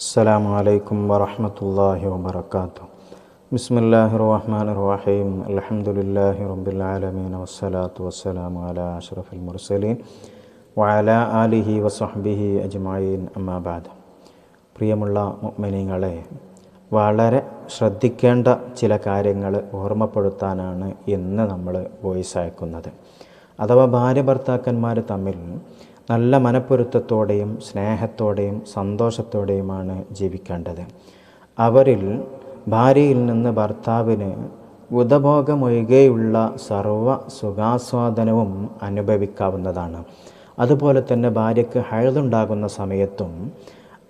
السلام عليكم ورحمة الله وبركاته بسم الله الرحمن الرحيم الحمد لله رب العالمين والصلاة والسلام على أشرف المرسلين وعلى آله وصحبه أجمعين أما بعد പ്രിയമുള്ള മുഅ്മിനീങ്ങളെ വളരെ ശ്രദ്ധിക്കേണ്ട ചില കാര്യങ്ങൾ ഓർമ്മപ്പെടുത്താനാണ് ഇന്ന് നമ്മൾ വോയിസ് അയക്കുന്നത് അഥവാ ഭാര്യ ഭർത്താക്കന്മാർ തമ്മിൽ നല്ല മനപ്പൊരുത്തത്തോടെയും സ്നേഹത്തോടെയും സന്തോഷത്തോടെയുമാണ് ജീവിക്കേണ്ടത്. അവരിൽ ഭാര്യയിൽ നിന്ന് ഭർത്താവിന് ഉദഭോഗമൊഴികെയുള്ള സർവ സുഖാസ്വാദനവും അനുഭവിക്കാവുന്നതാണ്. അതുപോലെ തന്നെ ഭാര്യയ്ക്ക് ഹഴുതുണ്ടാകുന്ന സമയത്തും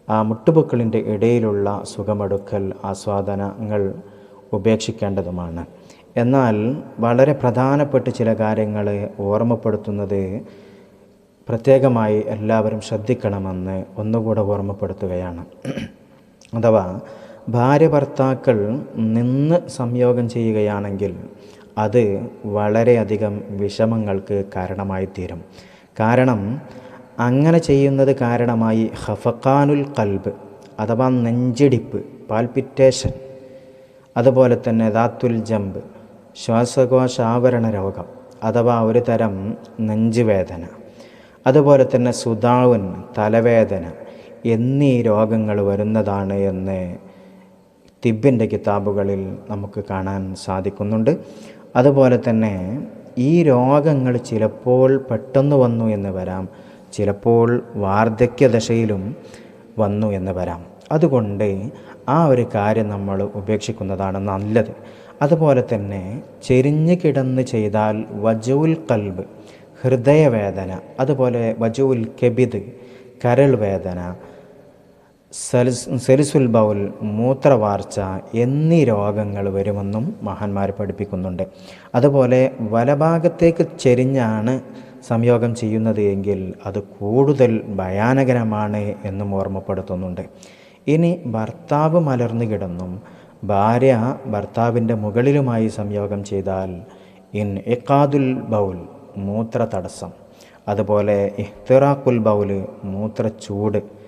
ആ മുട്ടുപൊക്കളിന്റെ ഇടയിലുള്ള സുഖമെടുക്കൽ ആസ്വാദനങ്ങൾ ഉപേക്ഷിക്കേണ്ടതുമാണ്. എന്നാൽ വളരെ പ്രധാനപ്പെട്ട ചില കാര്യങ്ങൾ ഓർമ്മപ്പെടുത്തുന്നത് പ്രത്യേകമായി എല്ലാവരും ശ്രദ്ധിക്കണമെന്ന് ഒന്നുകൂടെ ഓർമ്മപ്പെടുത്തുകയാണ്. അഥവാ ഭാര്യ ഭർത്താക്കൾ നിന്ന് സംയോഗം ചെയ്യുകയാണെങ്കിൽ അത് വളരെയധികം വിഷമങ്ങൾക്ക് കാരണമായി തീരും കാരണം അങ്ങനെ ചെയ്യുന്നത് കാരണമായി ഹഫക്കാനുൽ കൽബ് അഥവാ നെഞ്ചിടിപ്പ് പാൽപിറ്റേഷൻ അതുപോലെ തന്നെ ദാത്തുൽ ജമ്പ് ശ്വാസകോശാവരണ രോഗം അഥവാ ഒരു തരം നെഞ്ചുവേദന. അതുപോലെ തന്നെ സുതാവൻ തലവേദന എന്നീ രോഗങ്ങൾ വരുന്നതാണ് എന്ന് തിബിന്റെ കിതാബുകളിൽ നമുക്ക് കാണാൻ സാധിക്കുന്നുണ്ട്. അതുപോലെ തന്നെ ഈ രോഗങ്ങൾ ചിലപ്പോൾ പെട്ടെന്ന് വന്നു എന്ന് വരാം ചിലപ്പോൾ വാർദ്ധക്യദശയിലും വന്നു എന്ന് വരാം. അതുകൊണ്ട് ആ ഒരു കാര്യം നമ്മൾ ഉപേക്ഷിക്കുന്നതാണ് നല്ലത്. അതുപോലെ തന്നെ ചെരിഞ്ഞ് കിടന്ന് ചെയ്താൽ വജുൽ കൽബ് ഹൃദയവേദന അതുപോലെ വജുൽ കെബിദ് കരൾ വേദന സെലിസുൽ ബൗൽ മൂത്രവാർച്ച എന്നീ രോഗങ്ങൾ വരുമെന്നും മഹാന്മാർ പഠിപ്പിക്കുന്നുണ്ട്. അതുപോലെ വലഭാഗത്തേക്ക് ചെരിഞ്ഞാണ് സംയോഗം ചെയ്യുന്നത് എങ്കിൽ അത് കൂടുതൽ ഭയാനകരമാണ് എന്നും ഓർമ്മപ്പെടുത്തുന്നുണ്ട്. ഇനി ഭർത്താവ് മലർന്നു കിടന്നും ഭാര്യ ഭർത്താവിന്റെ മുകളിലുമായി സംയോഗം ചെയ്താൽ ഇൻ എക്കാദുൽ ബൗൽ മൂത്ര തടസ്സം അതുപോലെ ഇഹ്തിറാഖുൽ ബൗൽ മൂത്രച്ചൂട്.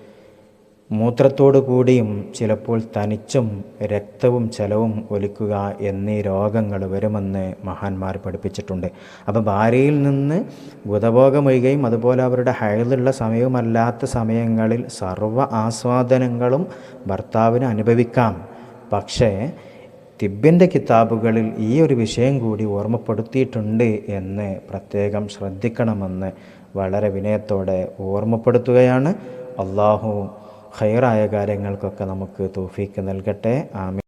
മൂത്രത്തോടു കൂടിയും ചിലപ്പോൾ തനിച്ചും രക്തവും ചലവും ഒലിക്കുക എന്നീ രോഗങ്ങൾ വരുമെന്ന് മഹാന്മാർ പഠിപ്പിച്ചിട്ടുണ്ട്. അപ്പോൾ ഭാര്യയിൽ നിന്ന് ഗുതഭോഗമൊഴുകയും അതുപോലെ അവരുടെ ഹയലുള്ള സമയവുമല്ലാത്ത സമയങ്ങളിൽ സർവ ആസ്വാദനങ്ങളും ഭർത്താവിന് അനുഭവിക്കാം. പക്ഷേ തിബിന്റെ കിതാബുകളിൽ ഈ ഒരു വിഷയം കൂടി ഓർമ്മപ്പെടുത്തിയിട്ടുണ്ട് എന്ന് പ്രത്യേകം ശ്രദ്ധിക്കണമെന്ന് വളരെ വിനയത്തോടെ ഓർമ്മപ്പെടുത്തുകയാണ്. അള്ളാഹു ഹൈറായ കാര്യങ്ങൾക്കൊക്കെ നമുക്ക് തോഫീക്ക് നൽകട്ടെ. ആമീൻ.